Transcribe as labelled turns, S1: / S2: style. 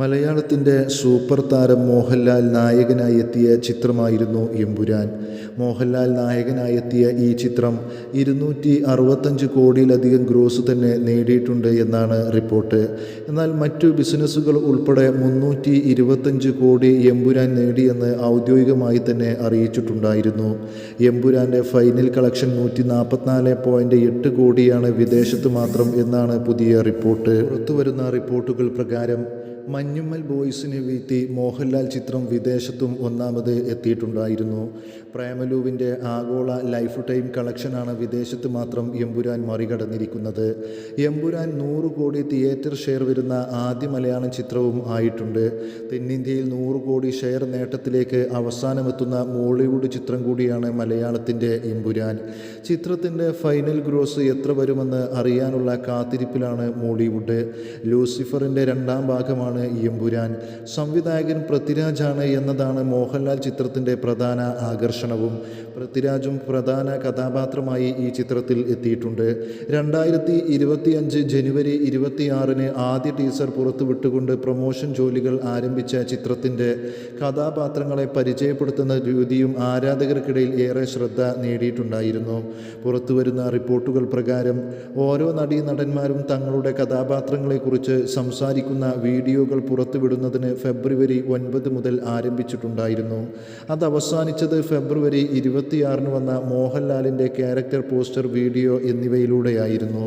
S1: മലയാളത്തിന്റെ സൂപ്പർ താരം മോഹൻലാൽ നായകനായി എത്തിയ ചിത്രമായിരുന്നു എമ്പുരാൻ. മോഹൻലാൽ നായകനായി എത്തിയ ഈ ചിത്രം ഇരുന്നൂറ്റി അറുപത്തഞ്ച് കോടിയിലധികം ഗ്രോസ് തന്നെ നേടിയിട്ടുണ്ട് എന്നാണ് റിപ്പോർട്ട്. എന്നാൽ മറ്റു ബിസിനസ്സുകൾ ഉൾപ്പെടെ മുന്നൂറ്റി ഇരുപത്തഞ്ച് കോടി എമ്പുരാൻ നേടിയെന്ന് ഔദ്യോഗികമായി തന്നെ അറിയിച്ചിട്ടുണ്ടായിരുന്നു. എമ്പുരാന്റെ ഫൈനൽ കളക്ഷൻ നൂറ്റി നാൽപ്പത്തിനാല് പോയിന്റ് എട്ട് കോടിയാണ് വിദേശത്ത് മാത്രം എന്നാണ് പുതിയ റിപ്പോർട്ട്. പുറത്തുവരുന്ന റിപ്പോർട്ടുകൾ പ്രകാരം മഞ്ഞുമ്മൽ ബോയ്സിനെ വീഴ്ത്തി മോഹൻലാൽ ചിത്രം വിദേശത്തും ഒന്നാമത് എത്തിയിട്ടുണ്ടായിരുന്നു. പ്രേമലുവിന്റെ ആഗോള ലൈഫ് ടൈം കളക്ഷനാണ് വിദേശത്ത് മാത്രം എമ്പുരാൻ മറികടന്നിരിക്കുന്നത്. എമ്പുരാൻ നൂറ് കോടി തിയേറ്റർ ഷെയർ വരുന്ന ആദ്യ മലയാളം ചിത്രവും ആയിട്ടുണ്ട്. തെന്നിന്ത്യയിൽ നൂറ് കോടി ഷെയർ നേട്ടത്തിലേക്ക് അവസാനമെത്തുന്ന മോളിവുഡ് ചിത്രം കൂടിയാണ് മലയാളത്തിന്റെ എമ്പുരാൻ. ചിത്രത്തിന്റെ ഫൈനൽ ഗ്രോസ് എത്ര വരുമെന്ന് അറിയാനുള്ള കാത്തിരിപ്പിലാണ് മോളിവുഡ്. ലൂസിഫറിന്റെ രണ്ടാം ഭാഗമാണ് എമ്പുരാൻ സംവിധായകൻ പൃഥ്വിരാജാണ് എന്നതാണ് മോഹൻലാൽ ചിത്രത്തിന്റെ പ്രധാന ആകർഷണവും. പൃഥ്വിരാജും പ്രധാന കഥാപാത്രമായി ഈ ചിത്രത്തിൽ എത്തിയിട്ടുണ്ട്. രണ്ടായിരത്തി ഇരുപത്തിയഞ്ച് ജനുവരി ഇരുപത്തിയാറിന് ആദ്യ ടീസർ പുറത്തുവിട്ടുകൊണ്ട് പ്രൊമോഷൻ ജോലികൾ ആരംഭിച്ച ചിത്രത്തിന്റെ കഥാപാത്രങ്ങളെ പരിചയപ്പെടുത്തുന്ന രീതിയും ആരാധകർക്കിടയിൽ ഏറെ ശ്രദ്ധ നേടിയിട്ടുണ്ടായിരുന്നു. പുറത്തുവരുന്ന റിപ്പോർട്ടുകൾ പ്രകാരം ഓരോ നടീ നടന്മാരും തങ്ങളുടെ കഥാപാത്രങ്ങളെക്കുറിച്ച് സംസാരിക്കുന്ന വീഡിയോകൾ പുറത്തുവിടുന്നതിന് ഫെബ്രുവരി ഒൻപത് മുതൽ ആരംഭിച്ചിട്ടുണ്ടായിരുന്നു. അത് അവസാനിച്ചത് ഫെബ്രുവരി ഇരുപത്തിയാറിന് വന്ന മോഹൻലാലിന്റെ ക്യാരക്ടർ പോസ്റ്റർ വീഡിയോ എന്നിവയിലൂടെയായിരുന്നു.